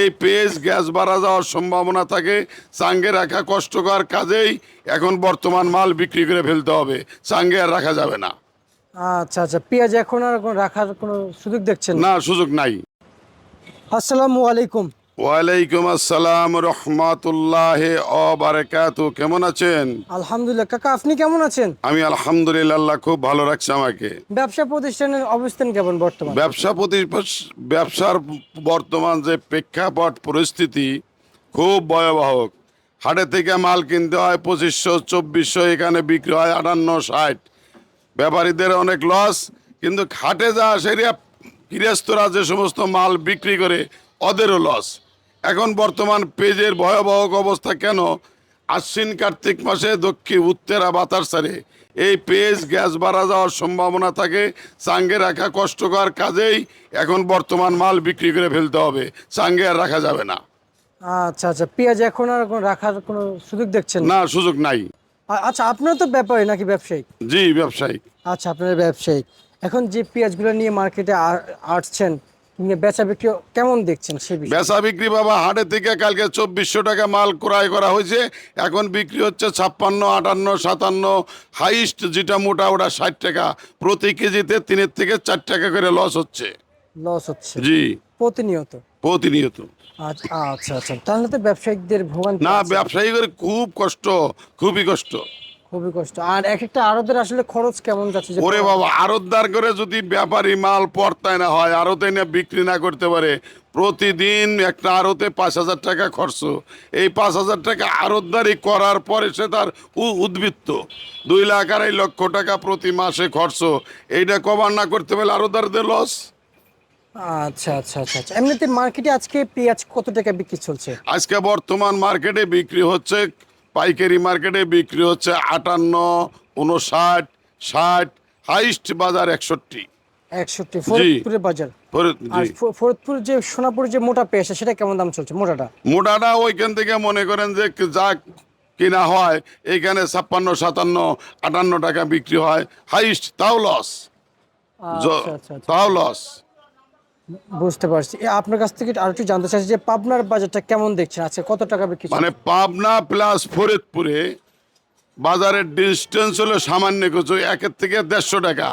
এই page gas বাড়া যাওয়ার সম্ভাবনা থাকে চাঙ্গে রাখা কষ্টকর কাজেই এখন বর্তমান মাল বিক্রি করে ফেলতে হবে চাঙ্গে আর রাখা যাবে না। আচ্ছা আচ্ছা পেঁয়াজ এখন আর রাখার কোনো সুযোগ দেখছেন? না না সুযোগ নাই। আসসালামু আলাইকুম। ওয়ালাইকুম আসসালাম রহমাতুল্লাহ ও বারাকাতু কেমন আছেন? আলহামদুলিল্লাহ। কাকা আপনি কেমন আছেন? আমি আলহামদুলিল্লাহ আল্লাহ খুব ভালো রাখছে আমাকে। ব্যবসা প্রতিষ্ঠানের অবস্থান কেমন বর্তমান? ব্যবসা ব্যবসার বর্তমান যে প্রেক্ষাপট পরিস্থিতি খুব ভয়াবহ। হাটে থেকে মাল কিনতে হয় পঁচিশশো চব্বিশশো এখানে বিক্রি হয় আটান্ন ষাট। ব্যাপারীদের অনেক লস কিন্তু হাটে যা সেরিয়া গৃহস্থরা যে সমস্ত মাল বিক্রি করে ওদেরও লস এখন বর্তমান পেজের ভয়াবহ অবস্থা কেন? আশ্বিন কার্তিক মাসে দক্ষিণ উত্তরা বাতার সারে এই পেজ গ্যাস বাড়া যাওয়ার সম্ভাবনা থাকে চাঙ্গে রাখা কষ্টকর কাজেই এখন বর্তমান মাল বিক্রি করে ফেলতে হবে। চাঙ্গে আর রাখা যাবে না। আচ্ছা আচ্ছা পেঁয়াজ এখন আর রাখার কোনো সুযোগ দেখছেন? না সুযোগ নাই। আচ্ছা আপনার তো ব্যাপারী নাকি ব্যবসায়ী? জি ব্যবসায়িক আচ্ছা আপনার ব্যবসায়ী। এখন যে পেঁয়াজগুলো নিয়ে মার্কেটে আসছেন বেচা বিক্রি কেমন দেখছেন সে বেচা বিক্রি বাবা হাটে থেকে কালকে চব্বিশশো টাকা মাল ক্রয় করা হয়েছে। এখন বিক্রি হচ্ছে ছাপ্পান্ন আটান্ন সাতান্ন হাইস্ট যেটা মোটা ওটা ষাট টাকা। প্রতি কেজিতে তিনের থেকে চার টাকা করে লস হচ্ছে। লস হচ্ছে। জি। প্রতিনিয়ত? প্রতিনিয়ত। আচ্ছা আচ্ছা আচ্ছা। তাহলে তো না। ব্যবসায়ীদের খুব কষ্ট খুবই কষ্ট। খুবই কষ্ট। আর এক একটা আড়তের আসলে খরচ কেমন যাচ্ছে ওরে বাবা আরতদার করে যদি ব্যাপারী মাল পড়তায় না হয় আরতে না বিক্রি না করতে পারে। প্রতিদিন একটা আড়তে পাঁচ হাজার টাকা খরচ। এই পাঁচ হাজার টাকা আড়তদারি করার পরে সে তার উদ্বৃত্ত। দুই লাখ আড়াই লক্ষ টাকা প্রতি মাসে খরচ। এইটা কভার না করতে পারলে আরতদারদের লস আচ্ছা আচ্ছা আচ্ছা আচ্ছা। এমনিতে মার্কেটে আজকে পেঁয়াজ কত টাকা বিক্রি চলছে? আজকে বর্তমান মার্কেটে বিক্রি হচ্ছে পাইকারি মার্কেটে বিক্রি হচ্ছে আটান্ন উনষাট ষাট হাইস্ট বাজার একষট্টি। একষট্টি ফরিদপুরের বাজার। ফরিদপুর যে সোনাপুর যে মোটা পেঁয়াজ সেটা কেমন দাম চলছে? মোটাটা? মোটাটা ওইখান থেকে মনে করেন যে যা কিনা হয় এইখানে ছাপ্পান্ন সাতান্ন আটান্ন টাকা বিক্রি হয়। হাইস্ট তাও লস। আচ্ছা আচ্ছা আচ্ছা। তাও লস। বুঝতে পারছি। আপনার কাছ থেকে আর একটু জানতে চাইছি যে পাবনার বাজারটা কেমন দেখছেন? আচ্ছা কত টাকা বিক্রি মানে পাবনা প্লাস ফরিদপুরে বাজারের ডিস্টেন্স হলো সামান্য কিছু একের থেকে দেড়শো টাকা।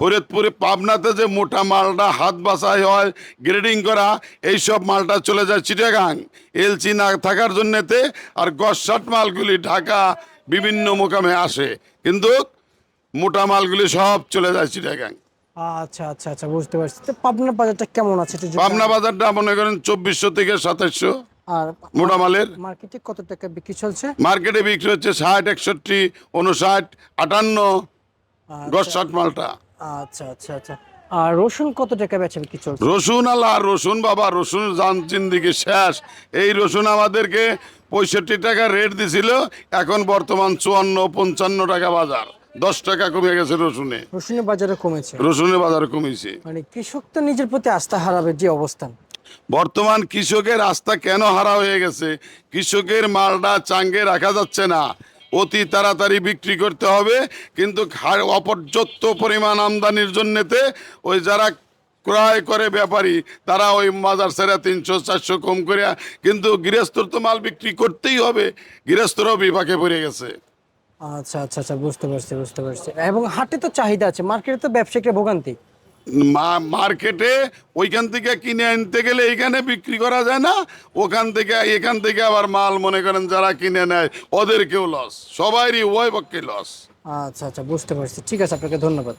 ফরিদপুরে পাবনাতে যে মোটা মালটা হাত বাছাই হয় গ্রেডিং করা এইসব মালটা চলে যায় চিটাগাং। এলচি না থাকার জন্যেতে আর গসাট মালগুলি ঢাকা বিভিন্ন মোকামে আসে। কিন্তু মোটা মালগুলি সব চলে যায় চিটাগাং। আচ্ছা আচ্ছা আচ্ছা বুঝতে পারছি। তো পাবনার বাজারটা কেমন আছে একটু পাবনা বাজারটা মনে করেন চব্বিশশো থেকে সাতাশশো। আর মোটা মালের মার্কেটে কত টাকা বিক্রি চলছে? মার্কেটে বিক্রি হচ্ছে ষাট একষট্টি উনষাট আটান্ন গসাট মালটা। আচ্ছা আচ্ছা আচ্ছা। আর রসুন কত টাকা বেচা বিক্রি চলছে? রসুন আল্লাহ রসুন বাবা রসুন জান জিন্দিগি শেষ। এই রসুন আমাদেরকে পঁয়ষট্টি টাকা রেট দিছিল এখন বর্তমান চুয়ান্ন পঞ্চান্ন টাকা বাজার। দশ টাকা কমে গেছে রসুনে। রসুনের বাজারে কমেছে। রসুনের বাজার কমেছে। মানে কৃষক তো নিজের প্রতি আস্থা হারাবে যে অবস্থান। বর্তমান কৃষকের আস্থা কেন হারা হয়ে গেছে? কৃষকের মালটা চাঙ্গে রাখা যাচ্ছে না। অতি তাড়াতাড়ি বিক্রি করতে হবে কিন্তু অপর্যাপ্ত পরিমাণ আমদানির জন্যেতে ওই যারা ক্রয় করে ব্যাপারী তারা ওই বাজার সেরা তিনশো চারশো কম করে কিন্তু গৃহস্থর তো মাল বিক্রি করতেই হবে। গৃহস্থরাও বিপাকে পড়ে গেছে। আচ্ছা আচ্ছা আচ্ছা বুঝতে পারছি বুঝতে পারছি। এবং হাটে তো চাহিদা আছে মার্কেটে তো ব্যবসায়িকরা ভোগান্তি। মা- মার্কেটে ওইখান থেকে কিনে আনতে গেলে এইখানে বিক্রি করা যায় না ওখান থেকে এখান থেকে আবার মাল মনে করেন যারা কিনে নেয় ওদেরকেও লস সবারই উভয় পক্ষে লস আচ্ছা আচ্ছা বুঝতে পারছি। ঠিক আছে আপনাকে ধন্যবাদ।